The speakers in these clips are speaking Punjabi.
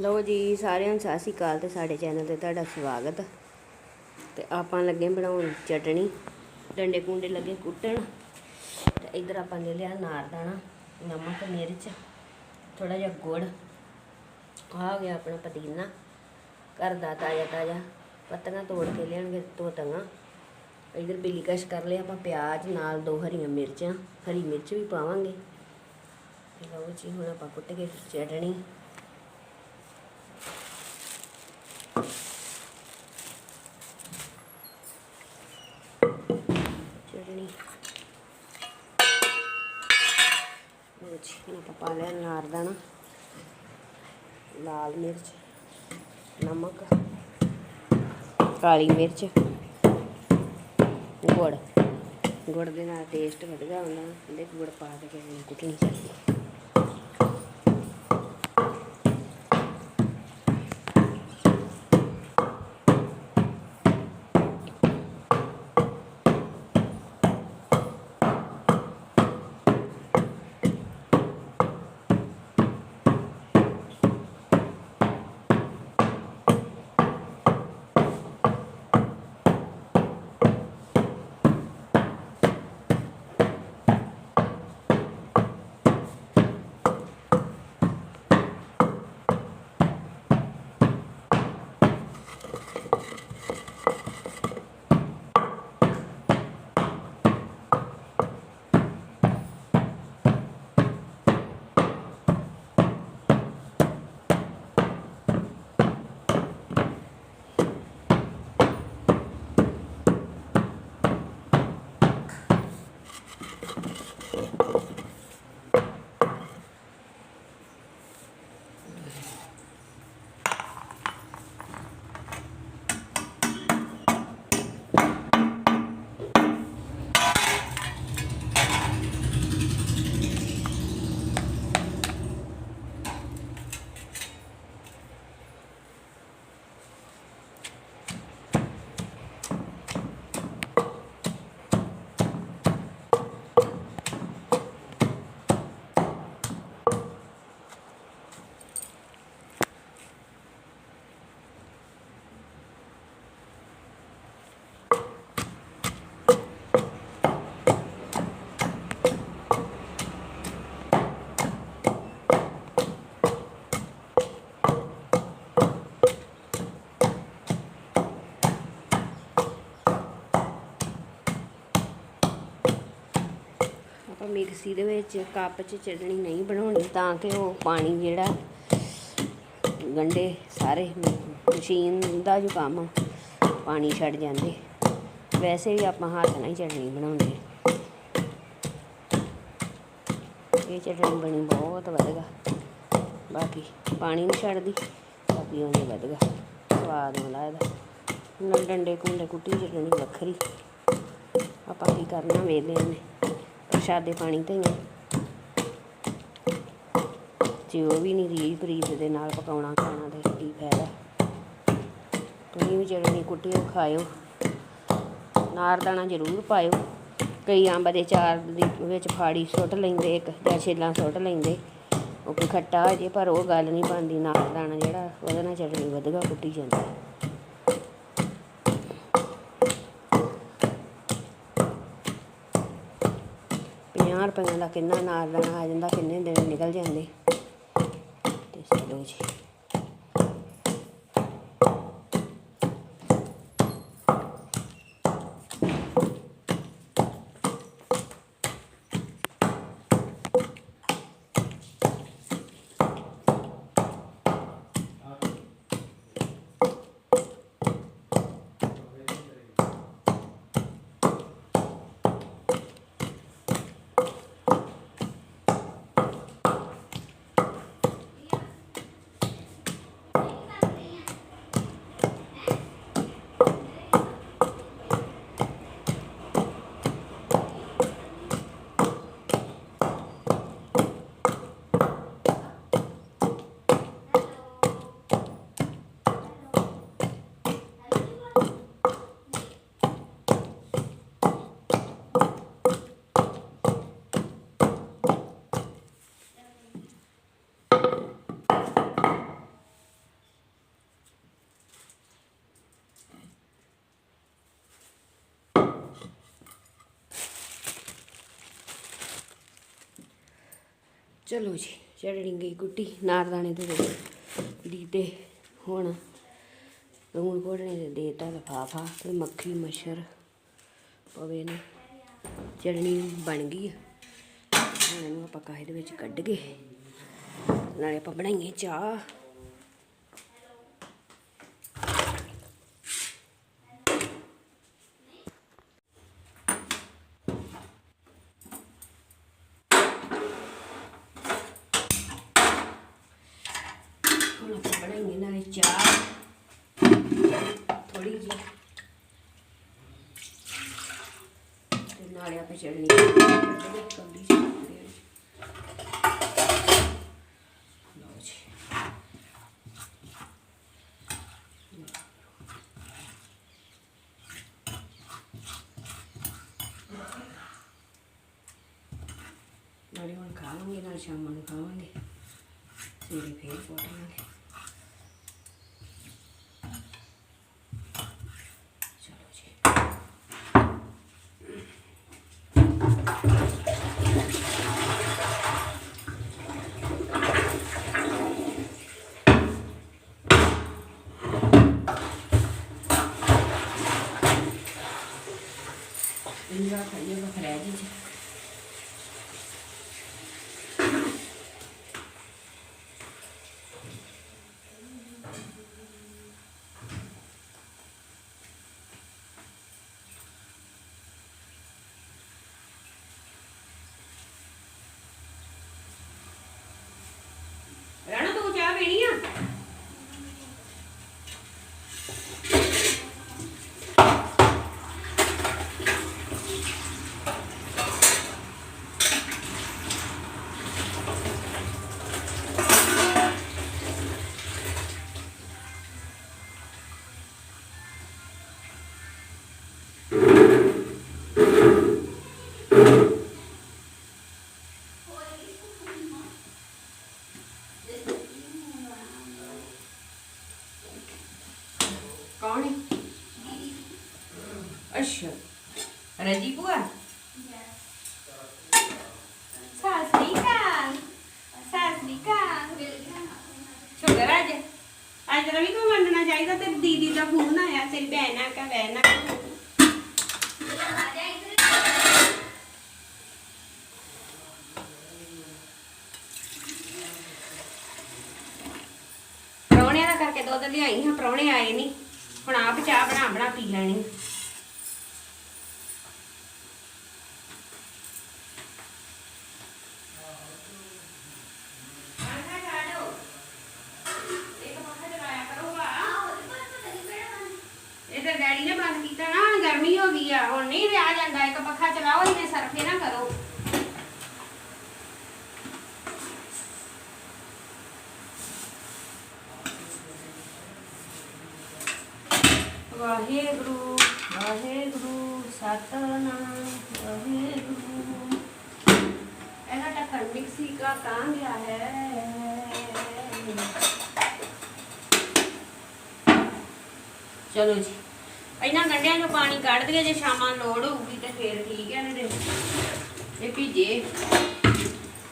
ਲਓ ਜੀ, ਸਾਰਿਆਂ ਨੂੰ ਸਤਿ ਸ਼੍ਰੀ ਅਕਾਲ ਤੇ ਸਾਡੇ ਚੈਨਲ ਤੇ ਤੁਹਾਡਾ ਸਵਾਗਤ। ਤੇ ਆਪਾਂ ਲੱਗੇ ਬਣਾਉਣ ਚਟਣੀ। ਡੰਡੇ ਕੁੰਡੇ ਲੱਗੇ ਕੁੱਟਣ। ਤੇ ਇਧਰ ਆਪਾਂ ਲੈ ਲਿਆ ਨਾਰਦਾਣਾ ਨਮਕ, ਮਿਰਚ ਥੋੜਾ ਜਿਹਾ ਗੁੜ। ਆ ਗਿਆ ਆਪਣਾ ਪਦੀਨਾ। ਘਰ ਦਾ ਤਾਜ਼ਾ ਤਾਜ਼ਾ। ਪੱਤੀਆਂ ਤੋੜ ਕੇ ਲਿਆਣਗੇ ਤੋਤੀਆਂ ਇਧਰ ਬਿੱਲੀ ਕਸ਼ ਕਰ ਲਿਆ ਆਪਾਂ ਪਿਆਜ਼, ਨਾਲ ਦੋ ਹਰੀਆਂ ਮਿਰਚਾਂ। ਹਰੀ ਮਿਰਚ ਵੀ ਪਾਵਾਂਗੇ। ਤੇ ਲਓ ਜੀ, ਹੁਣ ਆਪਾਂ ਕੁੱਟ ਕੇ ਚਟਣੀ। ਚਟਣੀ ਮਿਰਚ ਇਹਨਾਂ ਆਪਾਂ ਪਾ ਲਿਆ ਨਾਰਦਾਣਾ ਲਾਲ ਮਿਰਚ ਨਮਕ ਕਾਲੀ ਮਿਰਚ ਗੁੜ ਗੁੜ ਦੇ ਨਾਲ ਟੇਸਟ ਵਧੀਆ ਹੁੰਦਾ ਇਹਦੇ ਗੁੜ ਪਾ ਕੇ ਕਿਸੇ ਕੁੱਟਣੀ ਚਾਹੀਦੀ ਮਿਕਸੀ ਦੇ ਵਿੱਚ ਕੱਪ 'ਚ ਚਟਣੀ ਨਹੀਂ ਬਣਾਉਣੀ ਤਾਂ ਕਿ ਉਹ ਪਾਣੀ ਜਿਹੜਾ ਗੰਡੇ ਸਾਰੇ ਮਸ਼ੀਨ ਦਾ ਜੋ ਕੰਮ ਪਾਣੀ ਛੱਡ ਜਾਂਦੇ। ਵੈਸੇ ਵੀ ਆਪਾਂ ਹੱਥ ਨਾਲ ਹੀ ਚਟਣੀ ਬਣਾਉਂਦੇ ਇਹ ਚਟਣੀ ਬਣੀ ਬਹੁਤ ਵਧੀਆ। ਬਾਕੀ ਪਾਣੀ ਨਹੀਂ ਛੱਡਦੀ, ਬਾਕੀ ਉਹਨੇ ਵਧੀਆ। ਸਵਾਦ ਆਉਂਦਾ ਇਹਦਾ ਹੁਣ ਡੰਡੇ ਕੁੰਡੇ ਕੁੱਟੀ, ਚਟਣੀ ਵੱਖਰੀ। ਆਪਾਂ ਕੀ ਕਰਨਾ ਵੇਲੇ ਨੇ। ਸਾਦੇ ਪਾਣੀ ਤੇ ਜੇ ਉਹ ਵੀ ਨਹੀਂ ਰੀਝ ਪ੍ਰੀਤ ਦੇ ਨਾਲ ਪਕਾਉਣਾ ਖਾਣਾ ਤੇ ਕੀ ਫਾਇਦਾ। ਤੁਸੀਂ ਵੀ ਚਟਣੀ ਕੁੱਟੀ ਉਹ ਖਾਇਓ। ਨਾਰਦਾਣਾ ਜ਼ਰੂਰ ਪਾਇਓ। ਕਈ ਅੰਬ ਦੇ ਚਾਰ ਦੀ ਵਿੱਚ ਫਾੜੀ ਸੁੱਟ ਲੈਂਦੇ, ਇੱਕ ਜਾਂ ਛੇਲਾਂ ਸੁੱਟ ਲੈਂਦੇ। ਉਹ ਕੋਈ ਖੱਟਾ ਹੋ ਜੇ, ਪਰ ਉਹ ਗੱਲ ਨਹੀਂ ਬਣਦੀ ਨਾਰਦਾਣਾ ਜਿਹੜਾ ਉਹਦੇ ਨਾਲ ਚਟਣੀ ਵਧੀਆ ਕੁੱਟੀ ਜਾਂਦੀ। ਪੰਜਾਹ ਰੁਪਈਆਂ ਦਾ ਕਿੰਨਾ ਨਾਰਦਾਣਾ ਆ ਜਾਂਦਾ ਕਿੰਨੇ ਦਿਨ ਨਿਕਲ ਜਾਂਦੇ। ਤੇ ਚਲੋ ਜੀ। ਚਲੋ ਜੀ ਚੜਣੀ ਗਈ ਕੁੱਟੀ ਨਾਰਦਾਣੇ ਦੇ ਵਿੱਚ ਦੀ ਹੁਣ ਲੂਣ ਘੋੜਨੇ ਦੇ ਦੇਤਾ ਲਫਾਫਾ ਤੇ ਮੱਖੀ, ਮੱਛਰ ਪਵੇ ਨਾ। ਚਟਣੀ ਬਣ ਗਈ ਹੁਣ ਇਹਨੂੰ ਆਪਾਂ ਕਾਹੇ ਦੇ ਵਿੱਚ ਕੱਢ ਕੇ ਨਾਲੇ ਆਪਾਂ ਬਣਾਈਏ ਚਾਹ ਹੁਣ ਆਪਾਂ ਬਣਾਈਏ ਨਾਲੇ ਚਾਹ ਥੋੜੀ ਜਿਹੀ ਤੇ ਨਾਲੇ ਆਪਾਂ ਚਟਣੀ ਕੱਢਦੇ ਕੌਲੀ ਚ ਪਾਉਂਦੇ ਹਾਂ। ਲਓ ਜੀ ਨਾਲੇ ਹੁਣ ਖਾਵਾਂਗੇ ਨਾਲ ਸ਼ਾਮਾਂ ਨੂੰ ਖਾਵਾਂਗੇ ਸਵੇਰੇ ਫੇਰ ਪੋਟਾਂਗੇ ਚਲੋ ਜੀ ਇੰਨਾ ਖਾਈਏ ਬਖਰਿਆ ਜੀ ਰਾਣਾ ਤੂੰ ਚਾਹ ਪੀਣੀ ਆ ਕੌਣ ਹੈ ਅੱਛਾ ਰਜੀ ਭੂਆ ਸਾਸਰੀਕਾਲ ਸਾਸਰੀਕਾਲ ਸ਼ੁਕਰ ਅੱਜ ਅੱਜ ਰਵੀ ਕੋ ਮੰਨਣਾ ਚਾਹੀਦਾ ਤੇ ਦੀਦੀ ਦਾ ਫੋਨ ਆਇਆ, ਤੇਰੀ ਭੈਣ ਆ ਕਾ ਭੈਣ ਆ ਪ੍ਰਾਹੁਣਿਆਂ ਦਾ ਕਰਕੇ ਦੁੱਧ ਲਿਆਈ ਹਾਂ ਪ੍ਰਾਹੁਣੇ ਆਏ ਨਹੀਂ ਹੁਣ ਆਪ ਚਾਹ ਬਣਾ ਬਣਾ ਪੀ ਲੈਣੀ ਇਧਰ ਡੈਡੀ ਨੇ ਬੰਦ ਕੀਤਾ ਨਾ ਹੁਣ ਗਰਮੀ ਹੋ ਗਈ ਆ ਹੁਣ ਨਹੀਂ ਰਿਹਾ ਜਾਂਦਾ ਇੱਕ ਪੱਖਾ ਚਲਾਓ ਇਹਨੇ ਸਰਫੇ ਨਾ ਕਰੋ ਵਾਹਿਗੁਰੂ ਵਾਹਿਗੁਰੂ, ਸਤਨਾਮ ਵਾਹਿਗुरु ਚੋਂ ਪਾਣੀ ਕੱਢ ਜੇ ਸ਼ਾਮਾਂ ਲੋੜ ਹੋਊਗੀ ਤੇ ਫੇਰ ਠੀਕ ਹੈ ਭੀਜੇ।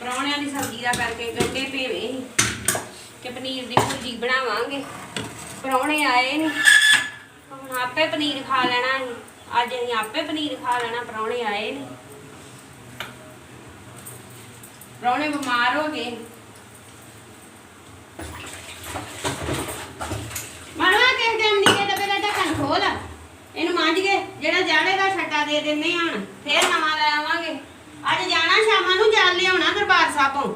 ਪਰੌਣਿਆਂ ਦੀ ਸਬਜ਼ੀ ਦਾ ਕਰਕੇ ਗੰਡੇ ਭੇਵੇਂ ਕਿ ਪਨੀਰ ਦੀ ਭੁਰਜੀ ਬਣਾਵਾਂਗੇ। ਪਰੌਣੇ ਆਏ ਨੇ। ਆਪੇ ਪਨੀਰ ਖਾ ਲੈਣਾ ਅਸੀਂ ਅੱਜ ਅਸੀਂ ਆਪੇ ਪਨੀਰ ਖਾ ਲੈਣਾ ਪਰੌਣੇ ਆਏ ਨੇ। ਪਰੌਣੇ ਬਿਮਾਰ ਹੋ ਗਏ। ਮਨਵਾ ਕੇ ਟਾਈਮ ਨਿੱਕੇ ਡੱਬੇ ਦਾ ਢੱਕਣ ਖੋਲ। ਇਹਨੂੰ ਮਾਂਜ ਕੇ, ਜਿਹੜਾ ਜਾੜੇ ਦਾ ਛੱਟਾ ਦੇ ਦਿੰਦੇ ਹਾਂ ਫੇਰ ਨਵਾਂ ਲੈ ਆਵਾਂਗੇ। ਅੱਜ ਜਾਣਾ, ਸ਼ਾਮਾਂ ਨੂੰ ਜਲ ਲਿਆਉਣਾ ਦਰਬਾਰ ਸਾਹਿਬੋਂ।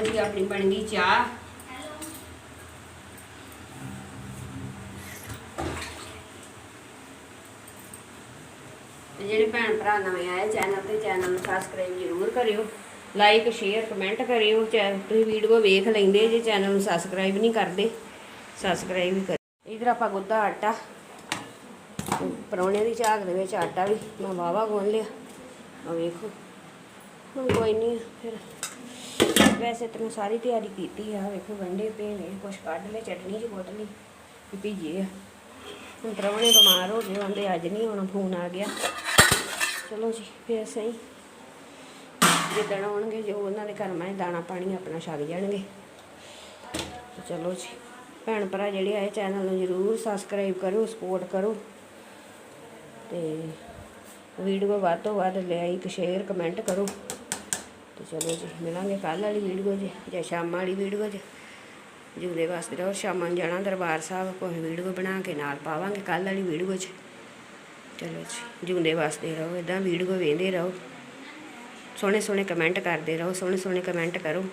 ਜੀ, ਆਪਣੀ ਬਣ ਗਈ ਚਾਹ। ਜਿਹੜੇ ਭੈਣ ਭਰਾ ਨਵੇਂ ਆਏ ਚੈਨਲ ਤੇ ਚੈਨਲ ਨੂੰ ਸਬਸਕ੍ਰਾਈਬ ਜ਼ਰੂਰ ਕਰਿਓ। ਲਾਈਕ ਸ਼ੇਅਰ ਕਮੈਂਟ ਕਰਿਓ। ਤੁਸੀਂ ਵੀਡੀਓ ਵੇਖ ਲੈਂਦੇ ਜੇ ਚੈਨਲ ਨੂੰ ਸਬਸਕ੍ਰਾਈਬ ਨਹੀਂ ਕਰਦੇ ਸਬਸਕ੍ਰਾਈਬ ਵੀ ਕਰ ਇਧਰ ਆਪਾਂ ਗੁੱਦਾ ਆਟਾ ਪਰੌਣੇ ਦੀ ਝਾਕ ਦੇ ਵਿੱਚ ਆਟਾ ਵੀ ਮੈਂ ਵਾਵਾ ਗੁੰਨ ਲਿਆ। ਆ ਵੇਖੋ। ਹੁਣ ਕੋਈ ਨਹੀਂ, ਫਿਰ ਵੈਸੇ ਤਾਂ ਮੈਂ ਸਾਰੀ ਤਿਆਰੀ ਕੀਤੀ ਆ, ਵੇਖੋ ਗੰਢੇ ਪਏ ਨੇ, ਕੁਛ ਕੱਢ ਲਏ, ਚਟਨੀ ਚ ਕੁੱਟ ਲਈ, ਵੀ ਭੀਜੇ ਆ। ਹੁਣ ਪ੍ਰਾਹੁਣੇ ਬਿਮਾਰ ਹੋ ਗਏ, ਆਂਦੇ ਅੱਜ ਨਹੀਂ ਹੁਣ ਫੋਨ ਆ ਗਿਆ। ਚਲੋ ਜੀ, ਫਿਰ ਸਹੀ। ਜਿੱਦਣ ਆਉਣਗੇ, ਜੋ ਉਹਨਾਂ ਦੇ ਘਰ ਮੈਂ ਦਾਣਾ ਪਾਣੀ ਆਪਣਾ ਛਕ ਜਾਣਗੇ। ਚਲੋ ਜੀ, ਭੈਣ ਭਰਾ ਜਿਹੜੇ ਆਏ, ਚੈਨਲ ਨੂੰ ਜਰੂਰ ਸਬਸਕ੍ਰਾਈਬ ਕਰੋ ਸਪੋਰਟ ਕਰੋ। ਤੇ ਵੀਡੀਓ ਵੱਧ ਤੋਂ ਵੱਧ ਲਾਈਕ ਸ਼ੇਅਰ ਕਮੈਂਟ ਕਰੋ। ਤੇ ਚਲੋ ਜੀ, ਮਿਲਾਂਗੇ ਕੱਲ ਵਾਲੀ ਵੀਡੀਓ 'ਚ ਜਾਂ ਸ਼ਾਮ ਵਾਲੀ ਵੀਡੀਓ 'ਚ ਜੁਦੇ ਵਾਸਤੇ ਰਹੋ, ਸ਼ਾਮਾਂ ਨੂੰ ਜਾਣਾ ਦਰਬਾਰ ਸਾਹਿਬ, ਕੋਈ ਵੀਡੀਓ ਬਣਾ ਕੇ ਨਾਲ ਪਾਵਾਂਗੇ ਕੱਲ ਵਾਲੀ ਵੀਡੀਓ 'ਚ ਚਲੋ ਜੀ ਜੁਦੇ ਵਾਸਤੇ ਰਹੋ ਇਦਾਂ ਵੀਡੀਓ ਵੇਖਦੇ ਰਹੋ। ਸੋਹਣੇ ਸੋਹਣੇ ਕਮੈਂਟ ਕਰਦੇ ਰਹੋ ਸੋਹਣੇ ਸੋਹਣੇ ਕਮੈਂਟ ਕਰੋ।